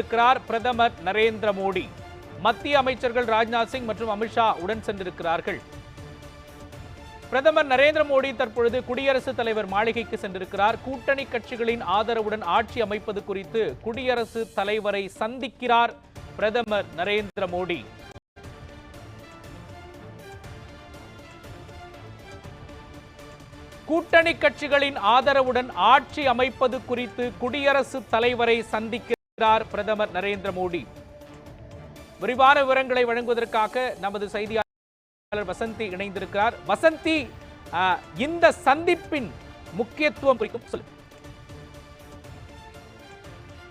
இருக்கிறார் பிரதமர் நரேந்திர மோடி. மத்திய அமைச்சர்கள் ராஜ்நாத் சிங் மற்றும் அமித்ஷா உடன் சென்றிருக்கிறார்கள். பிரதமர் நரேந்திர மோடி தற்பொழுது குடியரசுத் தலைவர் மாளிகைக்கு சென்றிருக்கிறார். கூட்டணி கட்சிகளின் ஆதரவுடன் ஆட்சி அமைப்பது குறித்து குடியரசுத் தலைவரை சந்திக்கிறார் பிரதமர் நரேந்திர மோடி. கூட்டணி கட்சிகளின் ஆதரவுடன் ஆட்சி அமைப்பது குறித்து குடியரசுத் தலைவரை சந்திக்கிறார் பிரதமர் நரேந்திர மோடி. விரிவான விவரங்களை வழங்குவதற்காக நமது செய்தியாளர் வசந்தி இணைந்திருக்கிறார். வசந்தி இந்த சந்திப்பின் முக்கியத்துவம் குறித்தும் சொல்லு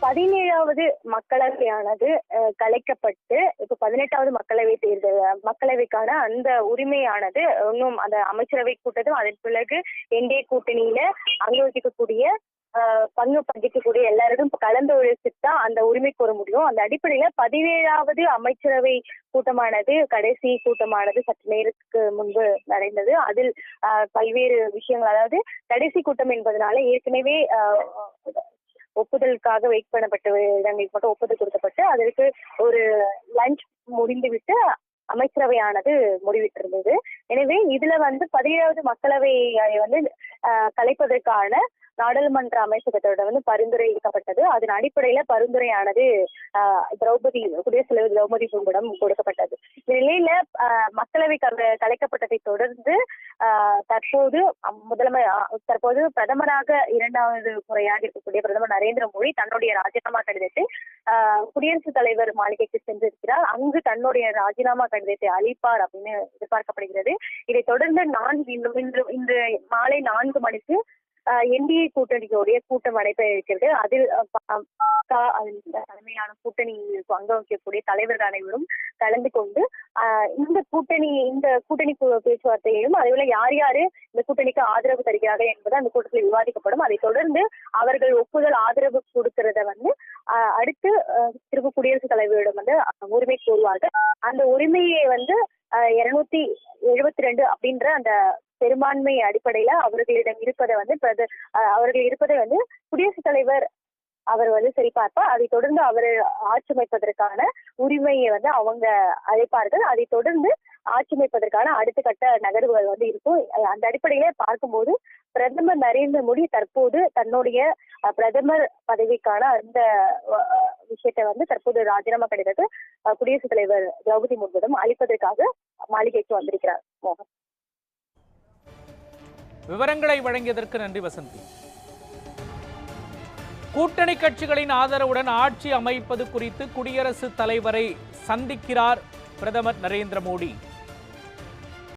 பதினேழாவது மக்களவையானது அஹ், கலைக்கப்பட்டு இப்ப பதினெட்டாவது மக்களவை தேர்தல் மக்களவைக்கான அந்த உரிமையானது இன்னும் அந்த அமைச்சரவை கூட்டத்தும் அதன் பிறகு என்டிஏ கூட்டணியில அங்க பங்கு பங்கிக்கக்கூடிய எல்லாரிடம் கலந்து தான் அந்த உரிமை கோர முடியும். அந்த அடிப்படையில பதினேழாவது அமைச்சரவை கூட்டமானது கடைசி கூட்டமானது சற்று நேரத்துக்கு முன்பு நடந்தது. அதில் பல்வேறு விஷயங்கள் அதாவது கடைசி கூட்டம் என்பதனால ஏற்கனவே ஒப்புதலுக்காக வெயிட் பண்ணப்பட்ட இடங்களுக்கு மட்டும் ஒப்புதல் கொடுக்கப்பட்டு அதற்கு ஒரு லஞ்ச் முடிந்துவிட்டு அமைச்சரவையானது முடிவிட்டிருந்தது. எனவே இதுல வந்து பதினேழாவது மக்களவையை வந்து ஆஹ், கலைப்பதற்கான நாடாளுமன்ற அமைச்சகத்தோட வந்து பரிந்துரைக்கப்பட்டது அதன் அடிப்படையில பரிந்துரையானது ஆஹ், திரௌபதி குடியரசுத் தலைவர் திரௌபதி முர்முவிடம் கொடுக்கப்பட்டது. இந்த நிலையில மக்களவை கலைக்கப்பட்டதை தொடர்ந்து ஆஹ், தற்போது முதலமை தற்போது பிரதமராக இரண்டாவது முறையாக இருக்கக்கூடிய பிரதமர் நரேந்திர மோடி தன்னுடைய ராஜினாமா கடிதத்தை குடியரசுத் தலைவர் மாளிகைக்கு சென்றிருக்கிறார். அங்கு தன்னுடைய ராஜினாமா கடிதத்தை அளிப்பார் அப்படின்னு எதிர்பார்க்கப்படுகிறது. இதைத் தொடர்ந்து நான்கு இன்று இன்று இன்று மாலை நான்கு மணிக்கு என்டிஏ கூட்டணியோடைய கூட்டம் நடைபெற இருக்கிறது. அதில் அஹ், தலைமையிலான கூட்டணி அங்க வகிக்கக்கூடிய தலைவர்கள் அனைவரும் கலந்து கொண்டு இந்த கூட்டணி இந்த கூட்டணி பேச்சுவார்த்தையிலும் அதேபோல யார் யாரு இந்த கூட்டணிக்கு ஆதரவு தருகிறார்கள் என்பது அந்த கூட்டத்தில் விவாதிக்கப்படும். அதைத் தொடர்ந்து அவர்கள் ஒப்புதல் ஆதரவு கொடுக்கிறத வந்து அடுத்து திரும்ப குடியரசுத் தலைவரிடம் வந்து உரிமை கோருவார்கள். அந்த உரிமையை வந்து இருநூத்தி எழுபத்தி ரெண்டு அப்படின்ற அந்த பெரும்பான்மை அடிப்படையில அவர்களிடம் இருப்பதை வந்து பிரத- அவர்கள் இருப்பதை வந்து குடியரசுத் தலைவர் அவர் வந்து சரிபார்ப்பார் அதை தொடர்ந்து அவர் ஆட்சி அமைப்பதற்கான உரிமையை வந்து அவங்க அழைப்பார்கள். அதை தொடர்ந்து ஆட்சியமைப்பதற்கான அடுத்த கட்ட நகர்வுகள் வந்து இருக்கும். அந்த அடிப்படையிலே பார்க்கும்போது பிரதமர் நரேந்திர மோடி தற்போது தன்னுடைய பிரதமர் பதவிக்கான அந்த விஷயத்தை வந்து தற்போது ராஜினாமா கடிதத்தை குடியரசுத் தலைவர் திரௌபதி முர்முவிடம் அளிப்பதற்காக மாளிகைக்கு வந்திருக்கிறார் மோகன். விவரங்களை வழங்கியதற்கு நன்றி வசந்தி. கூட்டணி கட்சிகளின் ஆதரவுடன் ஆட்சி அமைப்பது குறித்து குடியரசுத் தலைவரை சந்திக்கிறார் பிரதமர் நரேந்திர மோடி.